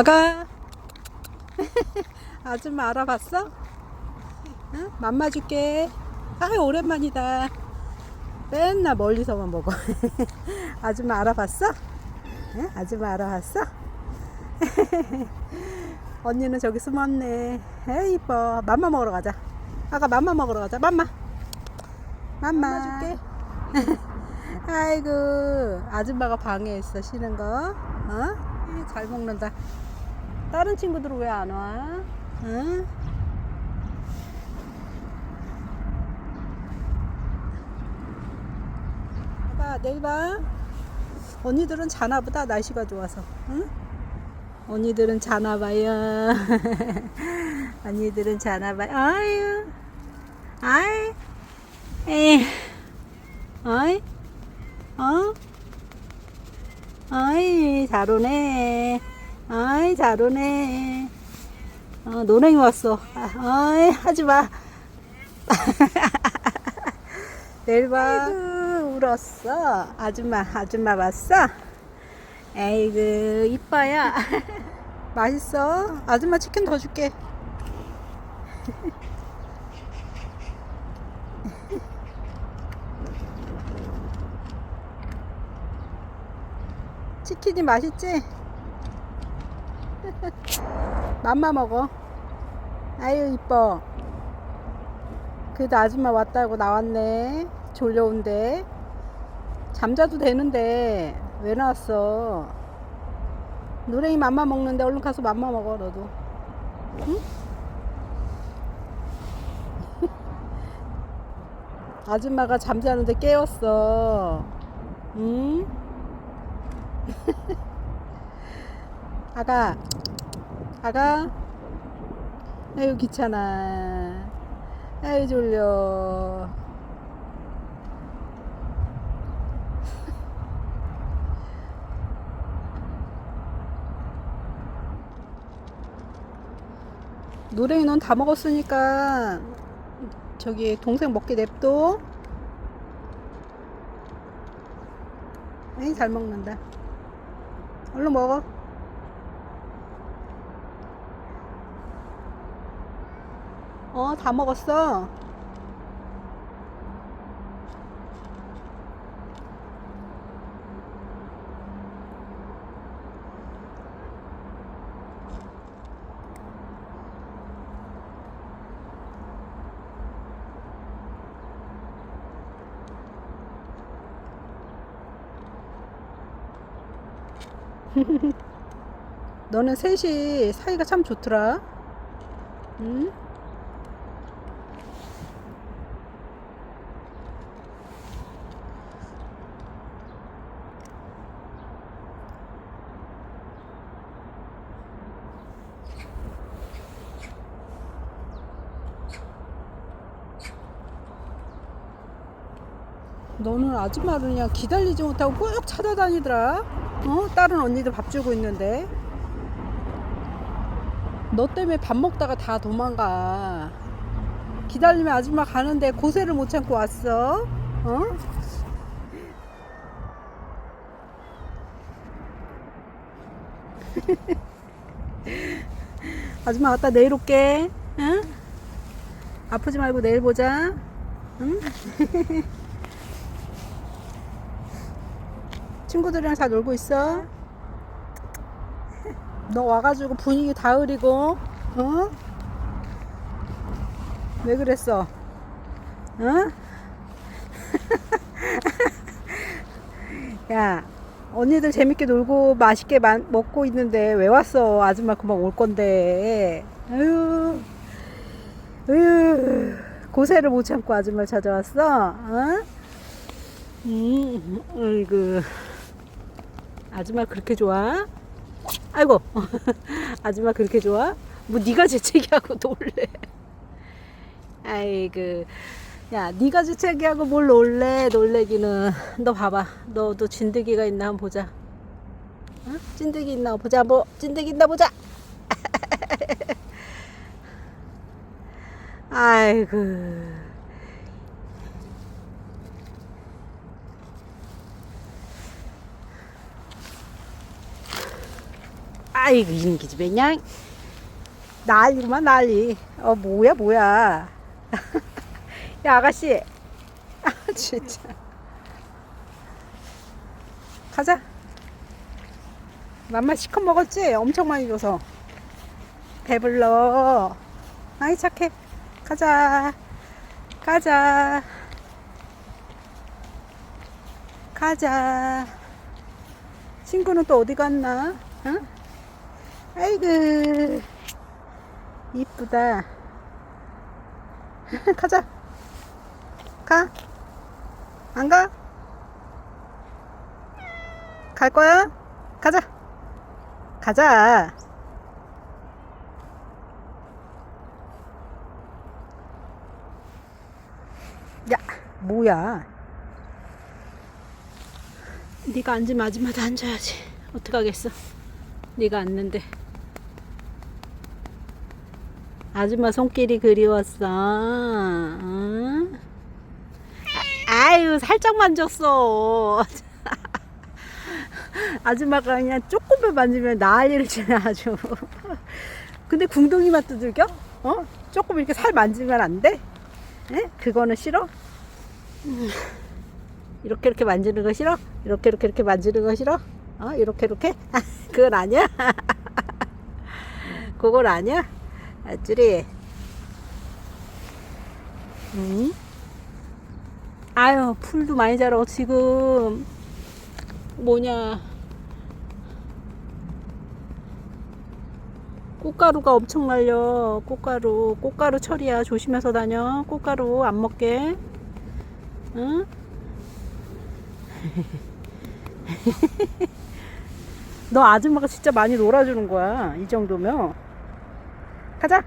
아가? 아줌마 알아봤어? 응? 맘마 줄게. 아유 오랜만이다. 맨날 멀리서만 먹어. 아줌마 알아봤어? 응? 아줌마 알아봤어? 언니는 저기 숨었네. 에이 이뻐. 맘마 먹으러 가자. 아가 맘마 먹으러 가자. 맘마. 맘마. 줄게. 아이고 아줌마가 방해했어. 쉬는 거. 어? 잘 먹는다 다른 친구들은 왜 안 와? 응? 봐 내일 봐. 언니들은 자나 보다. 날씨가 좋아서. 응? 언니들은 자나 봐요. 언니들은 자나 봐요. 아유. 아이. 에이. 어이. 어? 어이 잘 오네 어이 잘 오네. 어 노랭이 왔어. 아, 어이 하지마. 내일 봐. 아이고 울었어. 아줌마 아줌마 봤어? 에이그 이뻐요. 맛있어? 아줌마 치킨 더 줄게. 치킨이 맛있지? 맘마 먹어. 아유 이뻐. 그래도 아줌마 왔다고 나왔네. 졸려온데. 잠자도 되는데 왜 나왔어? 노랭이 맘마 먹는데 얼른 가서 맘마 먹어 너도. 응? 아줌마가 잠자는데 깨웠어. 응? 아가 아가 아유 귀찮아. 아유 졸려. 노랭이 넌 다 먹었으니까 저기 동생 먹게 냅둬. 에이 잘 먹는다. 얼른 먹어 어 다 먹었어 너는 셋이 사이가 참 좋더라. 응? 너는 아줌마를 그냥 기다리지 못하고 꼭 찾아다니더라. 어? 다른 언니들 밥 주고 있는데. 너 때문에 밥 먹다가 다 도망가. 기다리면 아줌마 가는데 고세를 못 참고 왔어. 어? 아줌마 왔다 내일 올게. 응? 아프지 말고 내일 보자. 응? 친구들이랑 다 놀고 있어. 너 와가지고 분위기 다 흐리고, 어? 왜 그랬어? 어? 야, 언니들 재밌게 놀고 맛있게 마, 먹고 있는데 왜 왔어? 아줌마 그만 올 건데. 아유, 아유, 고세를 못 참고 아줌마 찾아왔어? 어? 음, 어이구. 아줌마 그렇게 좋아? 아이고. 아줌마 그렇게 좋아? 뭐 네가 재채기하고 놀래? 아이고. 야 네가 재채기하고 뭘 놀래? 놀래기는. 너 봐봐. 너도 진드기가 있나 한번 보자. 어? 찐득이 있나 보자. 뭐 찐득이 있나 보자. 아이고 아이 아이고 이런 기집애 그냥 난리구만 난리. 어 뭐야 뭐야. 야 아가씨. 아 진짜. 가자. 맘마 시컷 먹었지? 엄청 많이 줘서. 배불러. 아이 착해. 가자. 가자. 가자. 친구는 또 어디 갔나? 응? 아이고 이쁘다. 가자. 가. 안 가? 갈 거야? 가자. 가자. 야 뭐야? 네가 앉으면 아줌마도 앉아야지. 어떡하겠어? 네가 앉는데 아줌마 손길이 그리웠어 응? 아, 아유 살짝 만졌어 아줌마가 그냥 조금만 만지면 난리를 치네 아주 근데 궁둥이만 두들겨? 어? 조금 이렇게 살 만지면 안 돼? 에? 그거는 싫어? 음. 이렇게 이렇게 만지는 거 싫어? 이렇게 이렇게 이렇게 만지는 거 싫어? 어? 이렇게 이렇게? 그건 아니야? 그건 아니야? 아쭈리. 응? 아유 풀도 많이 자라 지금. 뭐냐. 꽃가루가 엄청 날려. 꽃가루 꽃가루 처리야. 조심해서 다녀. 꽃가루 안 먹게. 응? 너 아줌마가 진짜 많이 놀아주는 거야. 이 정도면 가자